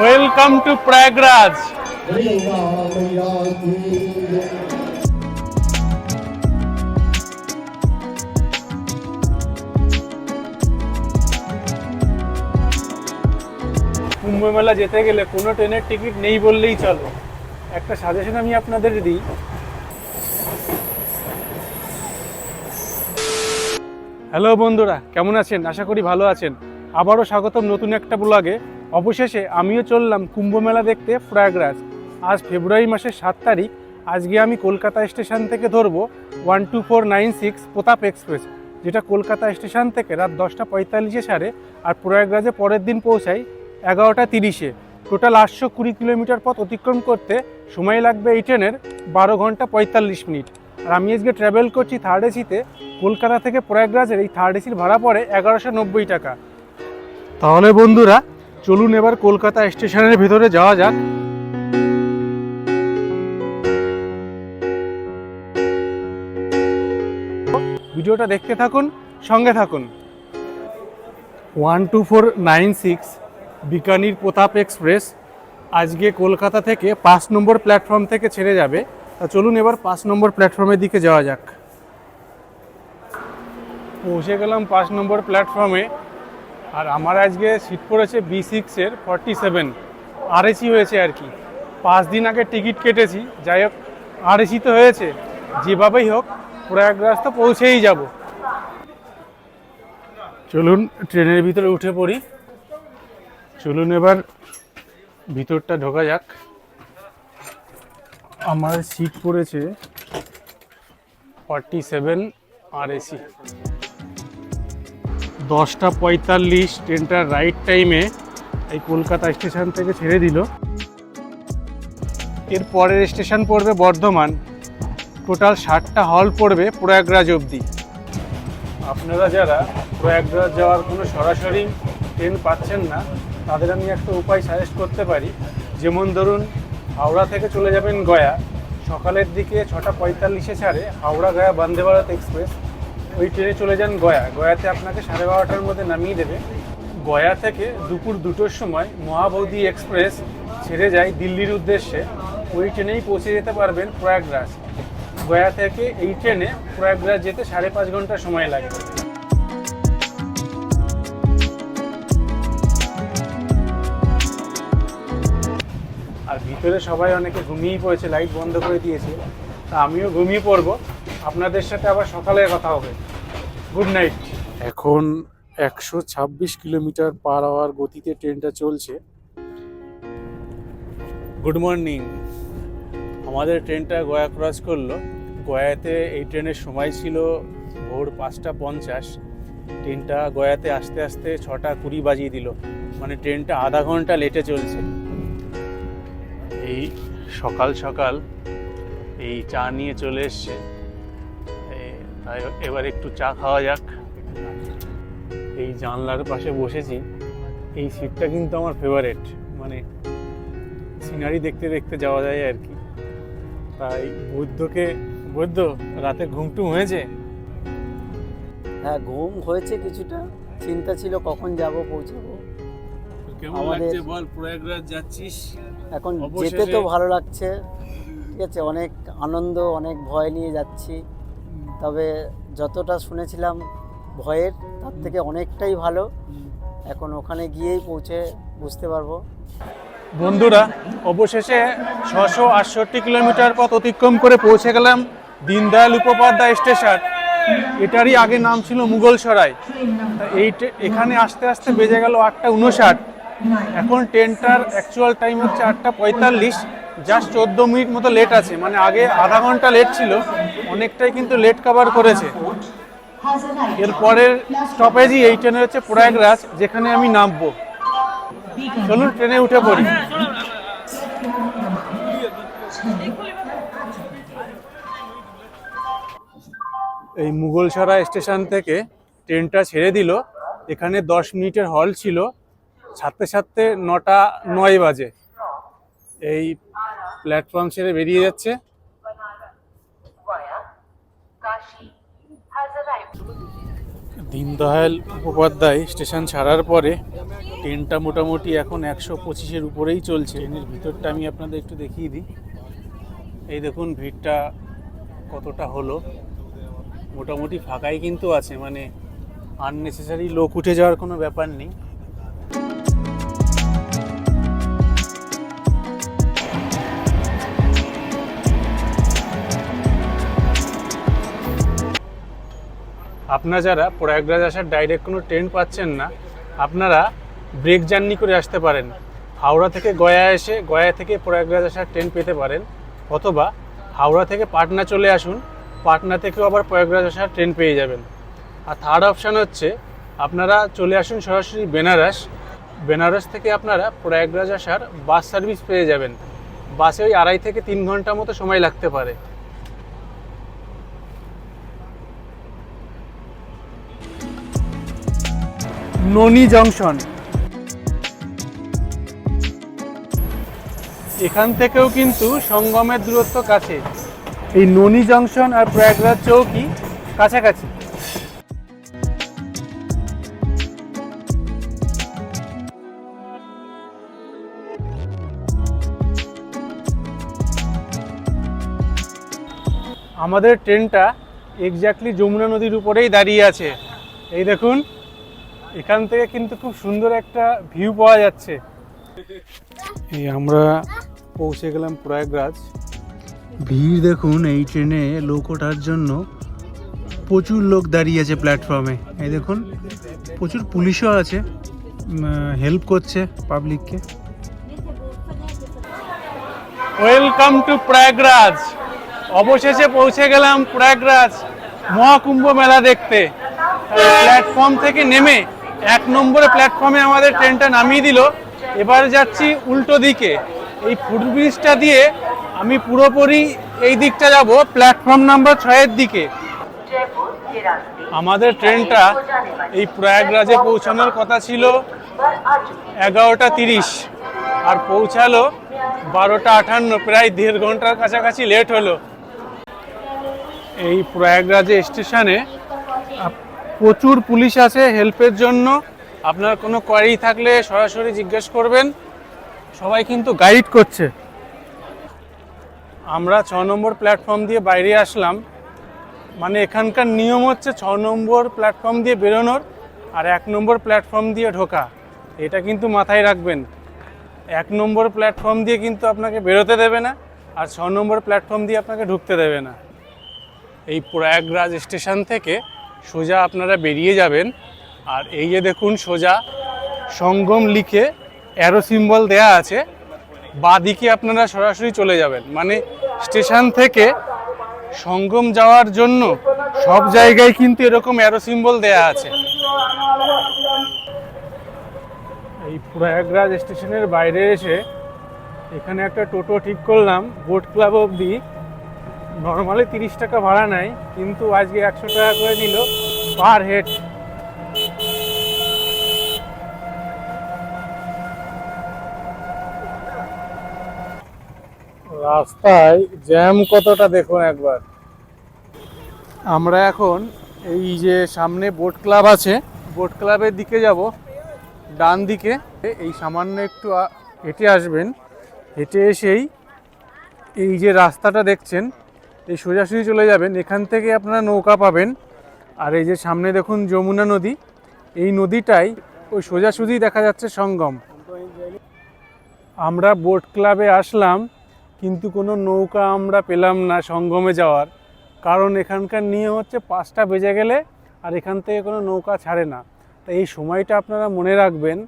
Welcome to Prayagraj কুম্ভ মেলা যেতে গেলে কোনো ট্রেনের টিকিট নেই বললেই চলো। একটা সাজেশন আমি আপনাদের দিই। হ্যালো বন্ধুরা, কেমন আছেন? আশা করি ভালো আছেন। আবারও স্বাগতম নতুন একটা ব্লগে অবশেষে আমিও চললাম কুম্ভ মেলা দেখতে প্রয়াগরাজ। আজ ফেব্রুয়ারি মাসের সাত তারিখ। আজকে আমি কলকাতা স্টেশন থেকে ধরবো one two four nine six Pratap express, যেটা কলকাতা স্টেশন থেকে রাত দশটা পঁয়তাল্লিশে সারে আর প্রয়াগরাজে পরের দিন পৌঁছাই এগারোটা তিরিশে। টোটাল আটশো কুড়ি কিলোমিটার পথ অতিক্রম করতে সময় লাগবে এই ট্রেনের বারো ঘণ্টা পঁয়তাল্লিশ মিনিট। আর আমি আজকে ট্রাভেল করছি থার্ড এসিতে কলকাতা থেকে প্রয়াগরাজের এই থার্ড এসির ভাড়া পড়ে এগারোশো নব্বই টাকা। তাহলে বন্ধুরা, চলুন এবার কলকাতা স্টেশনের ভিতরে যাওয়া যাক। ভিডিওটা দেখতে থাকুন, সঙ্গে থাকুন। One two four nine six, Bikaner Pratap express. আজকে কলকাতা থেকে পাঁচ নম্বর প্ল্যাটফর্ম থেকে ছেড়ে যাবে। তা চলুন এবার পাঁচ নম্বর প্ল্যাটফর্মের দিকে যাওয়া যাক। পৌঁছে গেলাম পাঁচ নম্বর প্ল্যাটফর্মে। আর আমার আজকে সিট পড়েছে বি সিক্সের ফর্টি সেভেন আর এসি হয়েছে আর কি। পাঁচ দিন আগে টিকিট কেটেছি। যাই হোক আর এসি তো হয়েছে। যেভাবেই হোক, প্রয়াগরাজ তো পৌঁছেই যাব। চলুন, ট্রেনের ভিতরে উঠে পড়ি। চলুন এবার ভিতরটা ঢোকা যাক। আমার সিট পড়েছে ফর্টি সেভেন আর এসি দশটা পঁয়তাল্লিশ ট্রেনটার রাইট টাইমে এই কলকাতা স্টেশন থেকে ছেড়ে দিল। এর পরের স্টেশন পড়বে বর্ধমান। টোটাল ষাটটা হল পড়বে প্রয়াগরাজ অবধি। আপনারা যারা প্রয়াগরাজ যাওয়ার কোনো সরাসরি ট্রেন পাচ্ছেন না, তাদের আমি একটা উপায় সাজেস্ট করতে পারি। যেমন ধরুন, হাওড়া থেকে চলে যাবেন গয়া। সকালের দিকে ছটা পঁয়তাল্লিশে ছাড়ে হাওড়া গয়া বন্দে ভারত এক্সপ্রেস ওই ট্রেনে চলে যান গয়া। গয়াতে আপনাকে সাড়ে বারোটার মধ্যে নামিয়ে দেবে। গয়া থেকে দুপুর দুটোর সময় মহাবৌদি এক্সপ্রেস ছেড়ে যায় দিল্লির উদ্দেশ্যে। ওই ট্রেনেই পৌঁছে যেতে পারবেন প্রয়াগরাজ। গয়া থেকে এই ট্রেনে প্রয়াগরাজ যেতে সাড়ে পাঁচ ঘণ্টা সময় লাগবে আর ভিতরে সবাই অনেকে ঘুমিয়েই পড়েছে, লাইট বন্ধ করে দিয়েছে। তা আমিও ঘুমিয়ে পড়ব। আপনাদের সাথে আবার সকালে কথা হবে। গুড নাইট এখন একশো ছাব্বিশ কিলোমিটার পার আওয়ার গতিতে ট্রেনটা চলছে। গুড মর্নিং আমাদের ট্রেনটা গয়া ক্রস করল। গয়াতে এই ট্রেনের সময় ছিল ভোর পাঁচটা পঞ্চাশ। ট্রেনটা গয়াতে আস্তে আস্তে ছটা কুড়ি বাজিয়ে দিল। মানে ট্রেনটা আধা ঘণ্টা লেটে চলছে। এই সকাল সকাল এই চা নিয়ে চলে এসছে। তাই এবার একটু চা খাওয়া যাক। এই জানলার পাশে বসেছি। এই সিটটা কিন্তু আমার ফেভারেট মানে সিনারি দেখতে দেখতে যাওয়া যায় আর কি। তাই বৈদ্যকে বৈদ্য রাতে ঘুমটুম হয়েছে? হ্যাঁ ঘুম হয়েছে কিছুটা। চিন্তা ছিল কখন যাব পৌঁছাবো। আমাদের- বল? প্রয়াগরাজ যাচ্ছিস? এখন যেতে তো ভালো লাগছে। ঠিক আছে অনেক আনন্দ অনেক ভয় নিয়ে যাচ্ছি। তবে যতটা শুনেছিলাম ভয়ের তার থেকে অনেকটাই ভালো। এখন ওখানে গিয়েই পৌঁছে বুঝতে পারব। বন্ধুরা অবশেষে ছশো আটষট্টি কিলোমিটার পথ অতিক্রম করে পৌঁছে গেলাম দীনদয়াল উপাধ্যায় স্টেশন। এটারই আগে নাম ছিল মুঘলসরাই তা এই এখানে আসতে আসতে বেজে গেল আটটা উনষাট এখন ট্রেনটার অ্যাকচুয়াল টাইম হচ্ছে আটটা পঁয়তাল্লিশ। জাস্ট চোদ্দ মিনিট মতো লেট আছে মানে আগে আধা ঘণ্টা লেট ছিল, অনেকটাই কিন্তু লেট কভার করেছে। এরপরের স্টপেজই এই ট্রেনে হচ্ছে প্রয়াগরাজ, যেখানে আমি নামবো। চলুন ট্রেনে উঠে পড়ি। এই মুঘলসরাই স্টেশন থেকে ট্রেনটা ছেড়ে দিল। এখানে দশ মিনিটের হল ছিল। ছাড়তে ছাড়তে নটা নয় বাজে। এই প্ল্যাটফর্ম ছেড়ে বেরিয়ে যাচ্ছে। দীনদয়াল উপপাধ্যায় স্টেশন ছাড়ার পরে ট্রেনটা মোটামুটি এখন একশো পঁচিশের উপরেই চলছে। ট্রেনের ভিতরটা আমি আপনাদের একটু দেখিয়ে দিই। এই দেখুন, ভিড়টা কতটা হলো। মোটামুটি ফাঁকাই কিন্তু আছে মানে আননেসেসারি লোক উঠে যাওয়ার কোনো ব্যাপার নেই। আপনারা যারা প্রয়াগরাজ আসার ডাইরেক্ট কোনো ট্রেন পাচ্ছেন না, আপনারা ব্রেক জার্নি করে আসতে পারেন। হাওড়া থেকে গয়া এসে গয়া থেকে প্রয়াগরাজ আসার ট্রেন পেতে পারেন। অথবা হাওড়া থেকে পাটনা চলে আসুন, পাটনা থেকেও আবার প্রয়াগরাজ আসার ট্রেন পেয়ে যাবেন। আর থার্ড অপশান হচ্ছে, আপনারা চলে আসুন সরাসরি বেনারস। বেনারস থেকে আপনারা প্রয়াগরাজ আসার বাস সার্ভিস পেয়ে যাবেন। বাসে ওই আড়াই থেকে তিন ঘণ্টা মতো সময় লাগতে পারে। ননি জংশন। এখান থেকেও কিন্তু সঙ্গমের দূরত্ব কাছে। এই ননি জংশন আর প্রয়াগরাজ চৌকি কাছাকাছি। আমাদের ট্রেনটা এক্স্যাক্টলি যমুনা নদীর উপরেই দাঁড়িয়ে আছে। এই দেখুন এখান থেকে কিন্তু খুব সুন্দর একটা ভিউ পাওয়া যাচ্ছে। এই আমরা পৌঁছে গেলাম প্রয়াগরাজ। ভিড় দেখুন এই ট্রেনে লোক ওঠার জন্য। প্রচুর লোক দাঁড়িয়ে আছে প্ল্যাটফর্মে এই দেখুন প্রচুর পুলিশও আছে হেল্প করছে পাবলিককে ওয়েলকাম টু প্রয়াগরাজ অবশেষে পৌঁছে গেলাম প্রয়াগরাজ মহাকুম্ভ মেলা দেখতে। প্ল্যাটফর্ম থেকে নেমে এক নম্বরে প্ল্যাটফর্মে আমাদের ট্রেনটা নামিয়ে দিল। এবার যাচ্ছি উল্টো দিকে। এই ফুটব্রিজটা দিয়ে আমি পুরোপুরি এই দিকটা যাব প্ল্যাটফর্ম নাম্বার ছয়ের দিকে। আমাদের ট্রেনটা এই প্রয়াগরাজে পৌঁছানোর কথা ছিল এগারোটা তিরিশ। আর পৌঁছালো বারোটা আটান্ন প্রায় দেড় ঘণ্টার কাছাকাছি লেট হলো। এই প্রয়াগরাজে স্টেশনে প্রচুর পুলিশ আছে হেল্পের জন্য। আপনার কোনো কোয়ারি থাকলে সরাসরি জিজ্ঞেস করবেন। সবাই কিন্তু গাইড করছে। আমরা ছ নম্বর প্ল্যাটফর্ম দিয়ে বাইরে আসলাম। মানে এখানকার নিয়ম হচ্ছে ছ নম্বর প্ল্যাটফর্ম দিয়ে বেরোনোর আর এক নম্বর প্ল্যাটফর্ম দিয়ে ঢোকা। এটা কিন্তু মাথায় রাখবেন। এক নম্বর প্ল্যাটফর্ম দিয়ে কিন্তু আপনাকে বেরোতে দেবে না আর ছ নম্বর প্ল্যাটফর্ম দিয়ে আপনাকে ঢুকতে দেবে না। এই প্রয়াগরাজ স্টেশন থেকে সোজা আপনারা বেরিয়ে যাবেন। আর এই যে দেখুন সোজা সঙ্গম লিখে অ্যারো সিম্বল দেয়া আছে। বাদিকে আপনারা সরাসরি চলে যাবেন। মানে স্টেশন থেকে সঙ্গম যাওয়ার জন্য সব জায়গায় কিন্তু এরকম অ্যারো সিম্বল দেয়া আছে। এই প্রয়াগরাজ স্টেশনের বাইরে এসে এখানে একটা টোটো ঠিক করলাম। বোট ক্লাব অবধি নর্মালি তিরিশ টাকা ভাড়া নেয়, কিন্তু আজকে একশো টাকা করে নিল পার হেড রাস্তায় জ্যাম কতটা দেখুন একবার। আমরা এখন এই যে সামনে বোট ক্লাব আছে বোট ক্লাবের দিকে যাব। ডান দিকে এই সামান্য একটু হেঁটে আসবেন। হেঁটে এসেই এই যে রাস্তাটা দেখছেন এই সোজাসুজি চলে যাবেন, এখান থেকে আপনারা নৌকা পাবেন। আর এই যে সামনে দেখুন যমুনা নদী, এই নদীটাই ওই সোজাসুজি দেখা যাচ্ছে সঙ্গম। আমরা বোট ক্লাবে আসলাম, কিন্তু কোনো নৌকা আমরা পেলাম না সঙ্গমে যাওয়ার। কারণ এখানকার নিয়ে হচ্ছে পাঁচটা বেজে গেলে আর এখান থেকে কোনো নৌকা ছাড়ে না। তো এই সময়টা আপনারা মনে রাখবেন।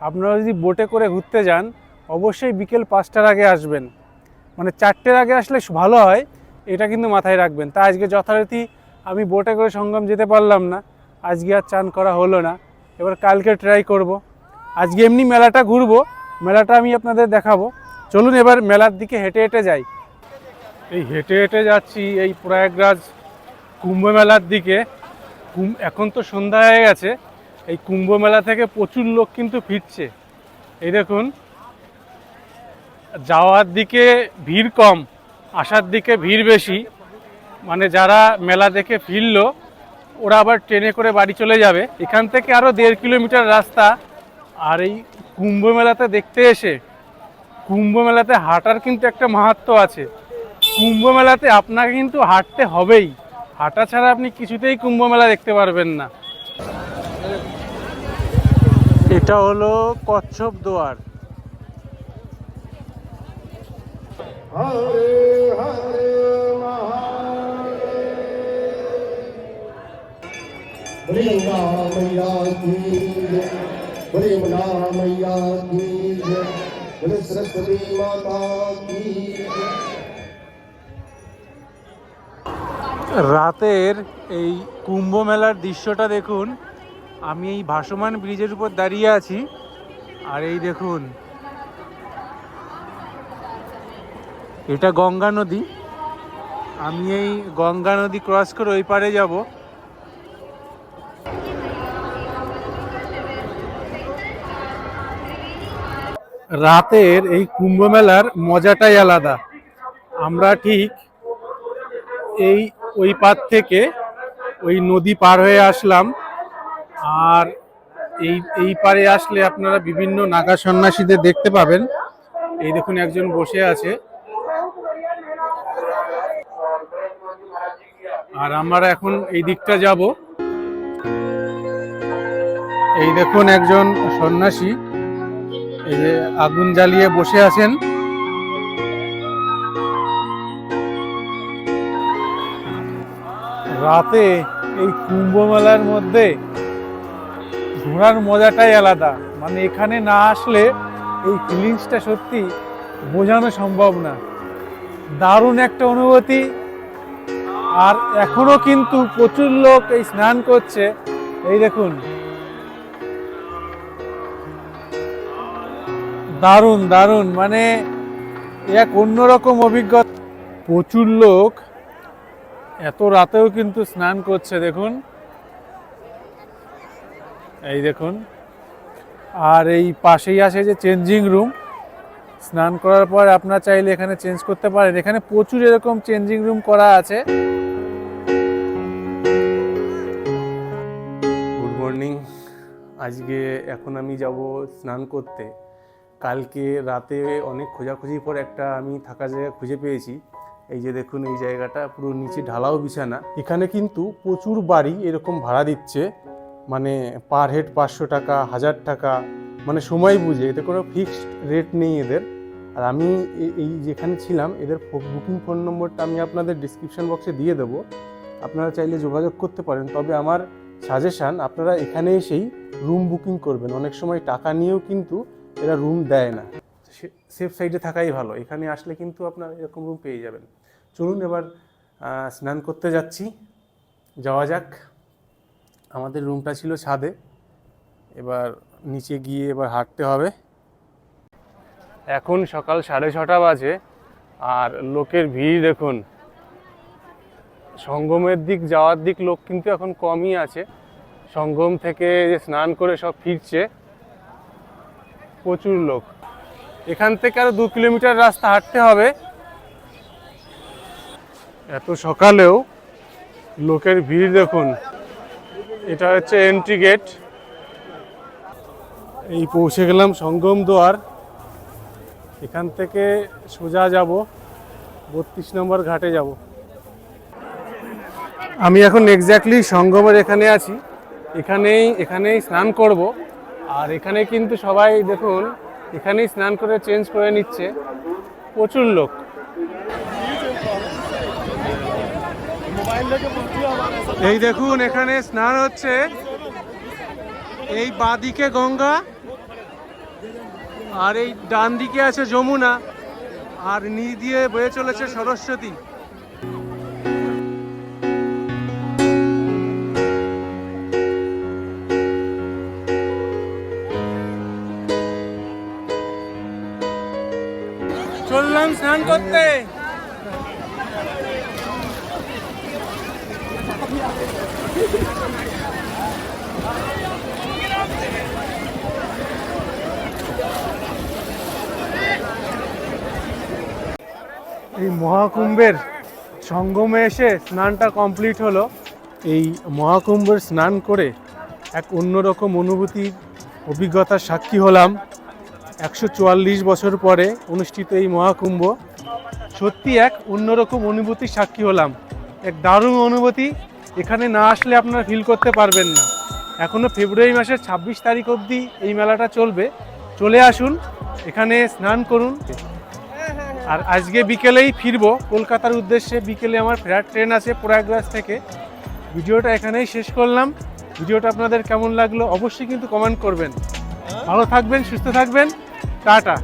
আপনারা যদি বোটে করে ঘুরতে যান, অবশ্যই বিকেল পাঁচটার আগে আসবেন। মানে চারটের আগে আসলে ভালো হয় এটা কিন্তু মাথায় রাখবেন। তা আজকে যথারীতি আমি বোটে করে সঙ্গম যেতে পারলাম না। আজকে আর চান করা হলো না। এবার কালকে ট্রাই করব। আজকে এমনি মেলাটা ঘুরবো। মেলাটা আমি আপনাদের দেখাবো। চলুন এবার মেলার দিকে হেঁটে হেঁটে যাই। এই হেঁটে হেঁটে যাচ্ছি এই প্রয়াগরাজ কুম্ভ মেলার দিকে। এখন তো সন্ধ্যা হয়ে গেছে। এই কুম্ভ মেলা থেকে প্রচুর লোক কিন্তু ফিরছে। এই দেখুন, যাওয়ার দিকে ভিড় কম। আসার দিকে ভিড় বেশি। মানে যারা মেলা দেখে ফিরলো ওরা আবার ট্রেনে করে বাড়ি চলে যাবে। এখান থেকে আরও দেড় কিলোমিটার রাস্তা। আর এই কুম্ভ মেলাতে দেখতে এসে কুম্ভ মেলাতে হাঁটার কিন্তু একটা মাহাত্ম আছে। কুম্ভ মেলাতে আপনাকে কিন্তু হাঁটতে হবেই। হাঁটা ছাড়া আপনি কিছুতেই কুম্ভ মেলা দেখতে পারবেন না। এটা হলো কচ্ছপ দোয়ার। बड़ी गंगा मैया की जय बड़ी यमुना मैया की जय बड़ी सरस्वती माता की जय রাতের এই কুম্ভ মেলার দৃশ্যটা দেখুন আমি এই ভাসমান ব্রিজের উপর দাঁড়িয়ে আছি আর এই দেখুন এটা গঙ্গা নদী। আমি এই গঙ্গা নদী ক্রস করে ওই পারে যাব। রাতের এই কুম্ভ মেলার মজাটাই আলাদা। আমরা ঠিক এই ওই পার থেকে ওই নদী পার হয়ে আসলাম। আর এই এই পারে আসলে আপনারা বিভিন্ন নাগা সন্ন্যাসীদের দেখতে পাবেন। এই দেখুন একজন বসে আছে। আর আমরা এখন এই দিকটা যাব। এই দেখুন একজন সন্ন্যাসী, এই যে আগুন জ্বালিয়ে বসে আছেন। রাতে এই কুম্ভ মেলার মধ্যে ঘোরার মজাটাই আলাদা। মানে এখানে না আসলে এই ফিলিংসটা সত্যি বোঝানো সম্ভব না। দারুণ একটা অনুভূতি। আর এখনও কিন্তু প্রচুর লোক এই স্নান করছে। এই দেখুন। দারুণ দারুণ। মানে এক অন্যরকম অভিজ্ঞতা। প্রচুর লোক এত রাতেও কিন্তু স্নান করছে, দেখুন। এই দেখুন। আর এই পাশেই আছে যে চেঞ্জিং রুম স্নান করার পর আপনার চাইলে এখানে চেঞ্জ করতে পারেন। এখানে প্রচুর এরকম চেঞ্জিং রুম করা আছে। আজকে এখন আমি যাব স্নান করতে। কালকে রাতে অনেক খোঁজাখুঁজির পর একটা আমি থাকার জায়গা খুঁজে পেয়েছি। এই যে দেখুন এই জায়গাটা, পুরো নিচে ঢালাও বিছানা। এখানে কিন্তু প্রচুর বাড়ি এরকম ভাড়া দিচ্ছে। মানে পার হেড পাঁচশো টাকা, হাজার টাকা মানে সময় বুঝে। এতে কোনো ফিক্সড রেট নেই এদের। আর আমি এই যেখানে ছিলাম, এদের বুকিং ফোন নম্বরটা আমি আপনাদের ডিসক্রিপশন বক্সে দিয়ে দেবো। আপনারা চাইলে যোগাযোগ করতে পারেন। তবে আমার সাজেশান আপনারা এখানে এসেই রুম বুকিং করবেন। অনেক সময় টাকা নিয়েও কিন্তু এরা রুম দেয় না। সেফ সাইডে থাকাই ভালো। এখানে আসলে কিন্তু আপনারা এরকম রুম পেয়ে যাবেন। চলুন এবার স্নান করতে যাচ্ছি। যাওয়া যাক। আমাদের রুমটা ছিল ছাদে। এবার নিচে গিয়ে এবার হাঁটতে হবে। এখন সকাল সাড়ে ছটা বাজে। আর লোকের ভিড় দেখুন। সঙ্গমের দিক যাওয়ার দিক লোক কিন্তু এখন কমই আছে। সঙ্গম থেকে যে স্নান করে সব ফিরছে, প্রচুর লোক। এখান থেকে আরও দু কিলোমিটার রাস্তা হাঁটতে হবে। এত সকালেও লোকের ভিড় দেখুন। এটা হচ্ছে এন্ট্রি গেট এই পৌঁছে গেলাম সঙ্গম দুয়ার। এখান থেকে সোজা যাব, বত্রিশ নম্বর ঘাটে যাব। আমি এখন এক্স্যাক্টলি সঙ্গমের এখানে আছি। এখানেই এখানেই স্নান করব। আর এখানে কিন্তু সবাই দেখুন, এখানেই স্নান করে চেঞ্জ করে নিচ্ছে। প্রচুর লোক। এই দেখুন, এখানে স্নান হচ্ছে। এই বাদিকে গঙ্গা, আর এই ডান দিকে আছে যমুনা। আর নি দিয়ে বয়ে চলেছে সরস্বতী। এই মহাকুম্ভের সঙ্গমে এসে স্নানটা কমপ্লিট হলো। এই মহাকুম্ভের স্নান করে এক অন্যরকম অনুভূতির অভিজ্ঞতার সাক্ষী হলাম। একশো চুয়াল্লিশ বছর পরে অনুষ্ঠিত এই মহাকুম্ভ, সত্যি এক অন্যরকম অনুভূতির সাক্ষী হলাম। এক দারুণ অনুভূতি, এখানে না আসলে আপনারা ফিল করতে পারবেন না। এখনও ফেব্রুয়ারি মাসের ছাব্বিশ তারিখ অবধি এই মেলাটা চলবে। চলে আসুন, এখানে স্নান করুন। আর আজকে বিকেলেই ফিরব। কলকাতার উদ্দেশ্যে বিকেলে আমার ফেরার ট্রেন আছে প্রয়াগরাজ থেকে। ভিডিওটা এখানেই শেষ করলাম। ভিডিওটা আপনাদের কেমন লাগল অবশ্যই কিন্তু কমেন্ট করবেন। ভালো থাকবেন, সুস্থ থাকবেন। টাটা।